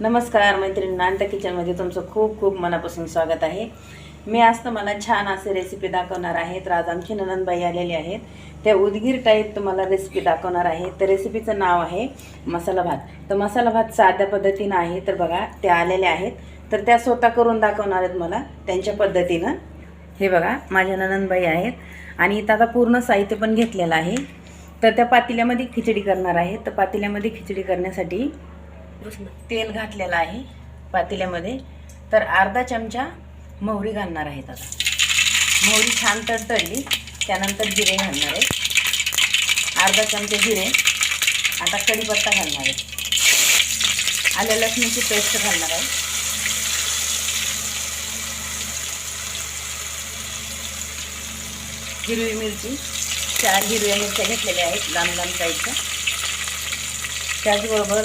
नमस्कार मैत्रिणी नांदा किचनमध्ये तुमचं खूप खूप मनापासून स्वागत आहे. मी आज तुम्हाला छान असे रेसिपी दाखवणार आहे. तर आज आमची ननंदबाई आलेली आहेत. त्या उदगीर टाईप तुम्हाला रेसिपी दाखवणार आहे. तर रेसिपीचं नाव आहे मसाला भात. तर मसाला भात साध्या पद्धतीनं आहे. तर बघा त्या आलेल्या आहेत. तर त्या स्वतः करून दाखवणार आहेत मला त्यांच्या पद्धतीनं. हे बघा माझ्या ननंदबाई आहेत. आणि इथं आता पूर्ण साहित्य पण घेतलेलं आहे. तर त्या पातेल्यामध्ये खिचडी करणार आहे. तर पातेल्यामध्ये खिचडी करण्यासाठी तेल घातलेलं आहे पातेल्यामध्ये. तर अर्धा चमचा मोहरी घालणार आहेत आता. मोहरी छान तडतडली त्यानंतर जिरे घालणार आहे अर्धा चमचे जिरे आता कढीपत्ता घालणार आहे आल्या लसणीची पेस्ट घालणार आहे. हिरवी मिरची चार हिरव्या मिरच्या घेतलेल्या आहेत लांब लांब साईजच्या. त्याचबरोबर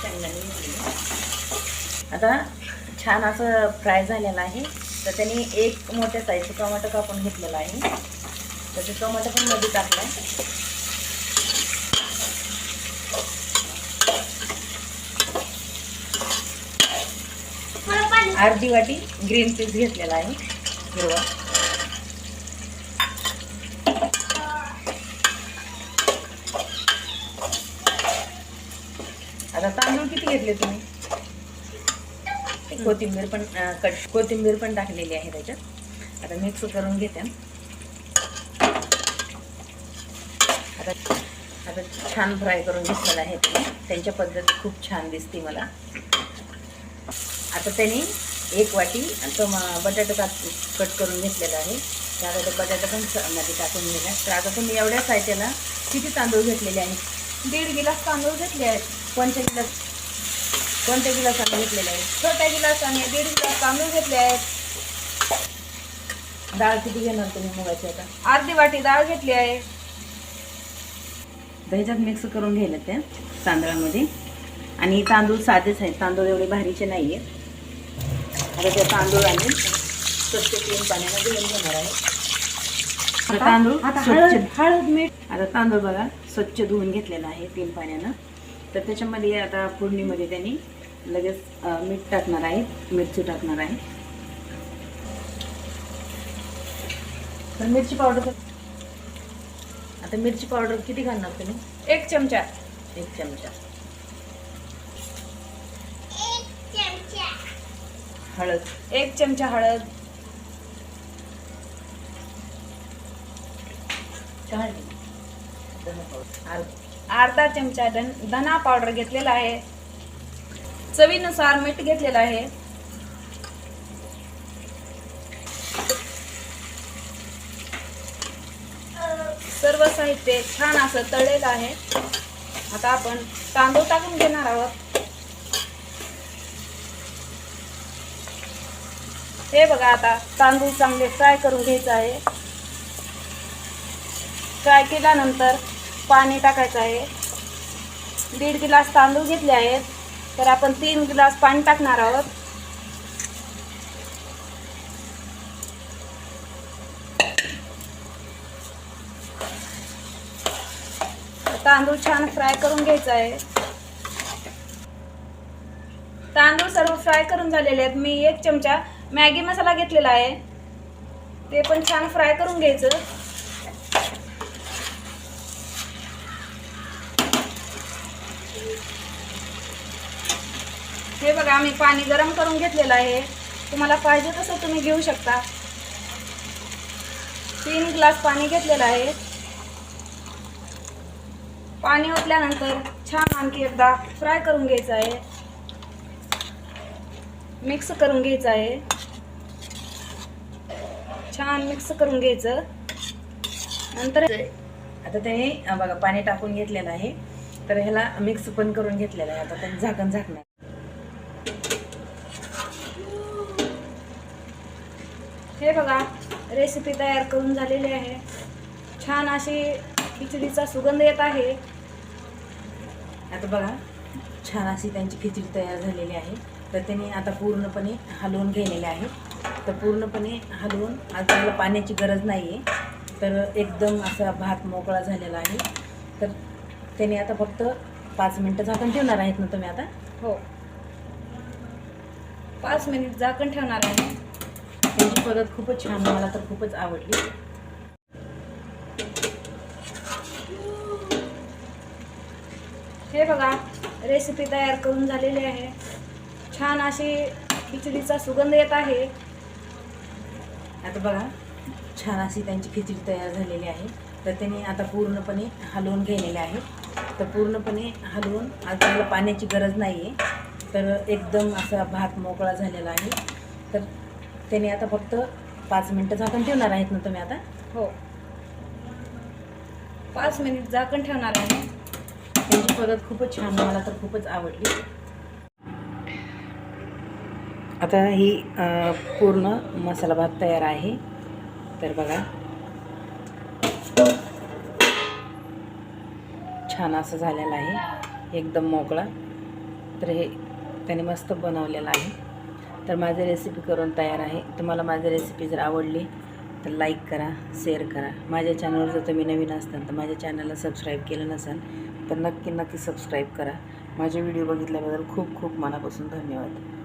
शेंगदाणे आता छान असं फ्राय झालेलं आहे. तर त्यांनी एक मोठ्या साईजचं टोमॅटो कापून घेतलेला आहे. तर ते टोमॅटो पण मध्ये टाकलं अर्धी वाटी ग्रीन पीस घेतलेला आहे. हिरवा. आता तांदूळ किती घेतले तुम्ही? कोथिंबीर पण कट कोथिंबीर पण टाकलेली आहे त्याच्यात. आता मिक्स करून घेते. आता आता छान फ्राय करून घेतलेलं आहे ते. त्यांच्या पद्धत खूप छान दिसते मला. आता त्यांनी एक वाटी तो बटाटा काप कट करून घेतलेला आहे. त्या ते बटाटा पण मध्ये टाकून दिला तर आता तुम्ही एवढ्या साहित्याला किती तांदूळ घेतलेले आहेत दीड गिलास तांदूळ घेतले आहेत. कोणत्या गिलास कोणत्या गिलासाने घेतलेले आहेत? छोट्या गिलासाने दीड गिलास तांदूळ घेतले आहेत. डाळ किती घेणार तुम्ही मुगाची आता? अर्धी वाटी डाळ घेतली आहे. तर ह्याच्यात मिक्स करून घ्यायला त्या तांदळामध्ये. आणि तांदूळ साधेच आहेत. तांदूळ एवढे भारीचे नाही आहेत आता ते तांदूळ आम्ही स्वच्छ क्लीन पाण्याने धुवून घेणार आहे. तांदूळ हळद मीठ आता तांदूळ बघा स्वच्छ धुवून घेतलेला आहे तीन पाण्यानं. तर त्याच्यामध्ये आता फोडणीमध्ये त्यांनी लगेच मीठ टाकणार आहे मिरची टाकणार आहे. तर मिरची पावडर आता मिरची पावडर किती घालणार तुम्ही? एक चमचा. एक चमचा. हळद. एक चमचा हळद. चहा. अर्धा चमचा धन धना पावडर घेतलेला आहे. चवीनुसार मीठ घेतलेलं आहे. सर्व साहित्य छान असं तळलेलं आहे. आता आपण तांदूळ टाकून घेणार आहोत. हे बघा आता तांदूळ चांगले फ्राय करून घ्यायचं आहे. फ्राय केल्यानंतर पाणी टाकायचं आहे. दीड गिलास तांदूळ घेतले आहेत. तर आपण तीन गिलास पाणी टाकणार आहोत. तांदूळ छान फ्राय करून घ्यायचा आहे. तांदूळ सर्व फ्राय करून झालेले आहेत. मी एक चमचा मॅगी मसाला घेतलेला आहे. ते पण छान फ्राय करून घ्यायचं. हे बघा आम्ही पाणी गरम करून घेतलेलं आहे. तुम्हाला पाहिजे तसं तुम्ही घेऊ शकता. तीन ग्लास पाणी घेतलेलं आहे. पाणी ओतल्यानंतर छान आणखी एकदा फ्राय करून घ्यायचं आहे. मिक्स करून घ्यायचं आहे. छान मिक्स करून घ्यायचं. नंतर आता त्याने बघा पाणी टाकून घेतलेलं आहे. तर ह्याला मिक्स पण करून घेतलेलं आहे. आता त्याने झाकण झाकणार. हे बघा रेसिपी तयार करून झालेली आहे. छान अशी खिचडीचा सुगंध येत आहे. आता बघा छान अशी त्यांची खिचडी तयार झालेली आहे. तर त्यांनी आता पूर्णपणे हलवून घेतलेले आहे. तर पूर्णपणे हलवून आता त्याला पाण्याची गरज नाही आहे तर एकदम असा भात मोकळा झालेला आहे. तर त्यांनी आता फक्त पाच मिनटं झाकण ठेवणार आहेत ना तुम्ही आता? हो. पाच मिनिट झाकण ठेवणार आहे. त्यांची पद्धत खूपच छान मला तर खूपच आवडली. हे बघा रेसिपी तयार करून झालेली आहे. छान अशी खिचडीचा सुगंध येत आहे. आता बघा छान अशी त्यांची खिचडी तयार झालेली आहे. तर त्यांनी आता पूर्णपणे हलवून घेलेले आहे. तर पूर्णपणे हलवून आता पाण्याची गरज नाही आहे तर एकदम असा भात मोकळा झालेला आहे. तर त्यांनी आता फक्त पाच मिनटं झाकण ठेवणार आहेत ना तुम्ही आता? हो. पाच मिनिट झाकण ठेवणार आहे. त्यांची पद्धत खूपच छान मला तर खूपच आवडली. आता ही पूर्ण मसाला भात तयार आहे. तर बघा. छान असं झालेलं आहे. एकदम मोकळा. तर हे त्याने मस्त बनवलेलं आहे. तर माझी रेसिपी करून तयार आहे. तुम्हाला माझी रेसिपी जर आवडली तर लाईक करा शेअर करा. माझ्या चॅनलवर जर तुम्ही नवीन असताल तर माझ्या चॅनलला सबस्क्राईब केलं नसाल तर नक्की नक्की सबस्क्राईब करा. माझे व्हिडिओ बघितल्याबद्दल खूप खूप मनापासून धन्यवाद.